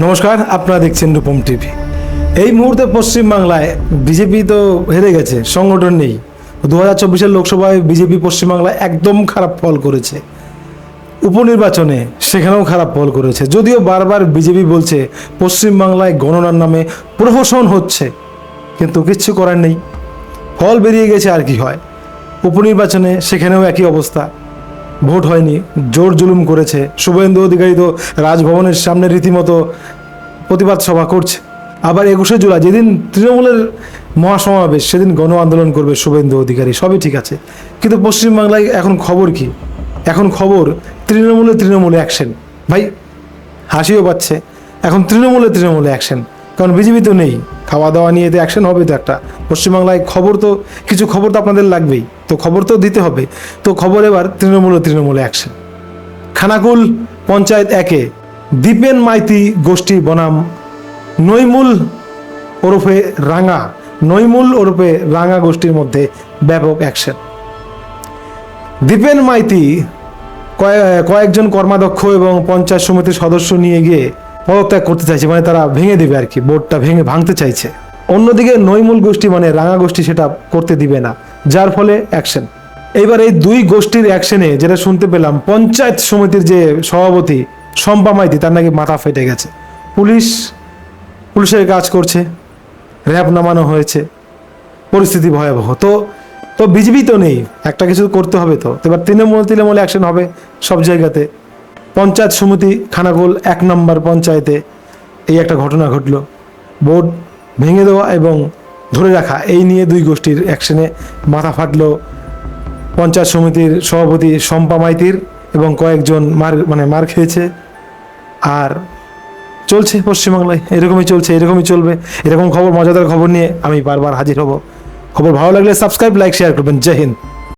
নমস্কার, আপনারা দেখছেন রূপম টিভি। এই মুহূর্তে পশ্চিমবাংলায় বিজেপি তো হেরে গেছে, সংগঠন নেই। দু হাজার চব্বিশের লোকসভায় বিজেপি পশ্চিমবাংলায় একদম খারাপ ফল করেছে। উপনির্বাচনে সেখানেও খারাপ ফল করেছে। যদিও বারবার বিজেপি বলছে, পশ্চিমবাংলায় গণনার নামে প্রহসন হচ্ছে, কিন্তু কিচ্ছু করার নেই। ফল বেরিয়ে গেছে আর কি হয়। উপনির্বাচনে সেখানেও একই অবস্থা। ভোট হয়নি, জোর জুলুম করেছে। শুভেন্দু অধিকারী তো রাজভবনের সামনে রীতিমতো প্রতিবাদ সভা করছে। আবার একুশে জুলাই, যেদিন তৃণমূলের মহাসমাবেশ, সেদিন গণ আন্দোলন করবে শুভেন্দু অধিকারী। সবই ঠিক আছে। কিন্তু পশ্চিমবাংলায় এখন খবর কি? এখন খবর, তৃণমূলে তৃণমূলে অ্যাকশন। ভাই, হাসিও পাচ্ছে। এখন তৃণমূলে তৃণমূলে অ্যাকশন। কারণ বিজেপি তো নেই। খাওয়া দাওয়া নিয়ে তো অ্যাকশন হবে তো একটা। পশ্চিমবাংলায় খবর তো, কিছু খবর তো আপনাদের লাগবেই। তো খবর তো দিতে হবে। তো খবর এবার তৃণমূলে তৃণমূলে অ্যাকশন খানাকুল পঞ্চায়েত একে, দীপেন মাইতি গোষ্ঠী বনাম নৈমুল ওরফে রাঙা নৈমুল ওরফে রাঙা গোষ্ঠীর মধ্যে ব্যাপক অ্যাকশন দীপেন মাইতি কয়েকজন কর্মাধ্যক্ষ এবং পঞ্চায়েত সমিতির সদস্য নিয়ে গিয়ে পদত্যাগ করতে চাইছে মানে তারা ভেঙে দেবে আর কি, বোর্ডটা ভেঙে ভাঙতে চাইছে। অন্যদিকে নৈমূল গোষ্ঠী মানে রাঙা গোষ্ঠী সেটা করতে দিবে না, যার ফলে অ্যাকশন এইবার এই দুই গোষ্ঠীর অ্যাকশনে যেটা শুনতে পেলাম, পঞ্চায়েত সমিতির যে সভাপতি শম্পা মাইতি, তার নাকি মাথা ফেটে গেছে। পুলিশ, পুলিশের কাজ করছে, র্যাব নামানো হয়েছে, পরিস্থিতি ভয়াবহ। তো তো বিজেপি তো নেই, একটা কিছু করতে হবে তো। এবার তৃণমূল তৃণমূল অ্যাকশন হবে সব জায়গাতে। পঞ্চায়েত সমিতি খানাকুল এক নম্বর পঞ্চায়েতে এই একটা ঘটনা ঘটলো। বোর্ড ভেঙে দেওয়া এবং ধরে রাখা, এই নিয়ে দুই গোষ্ঠীর অ্যাকশনে মাথা ফাটলো। পঞ্চায়েত সমিতির সভাপতি শম্পা মাইতির এবং কয়েকজন মার মানে মার খেয়েছে। আর চলছে পশ্চিমবাংলায়, এরকমই চলছে, এরকমই চলবে, এরকম খবর, মজাদার খবর নিয়ে আমি বারবার হাজির হব। খবর ভালো লাগলে সাবস্ক্রাইব লাইক শেয়ার করবেন। জয় হিন্দ।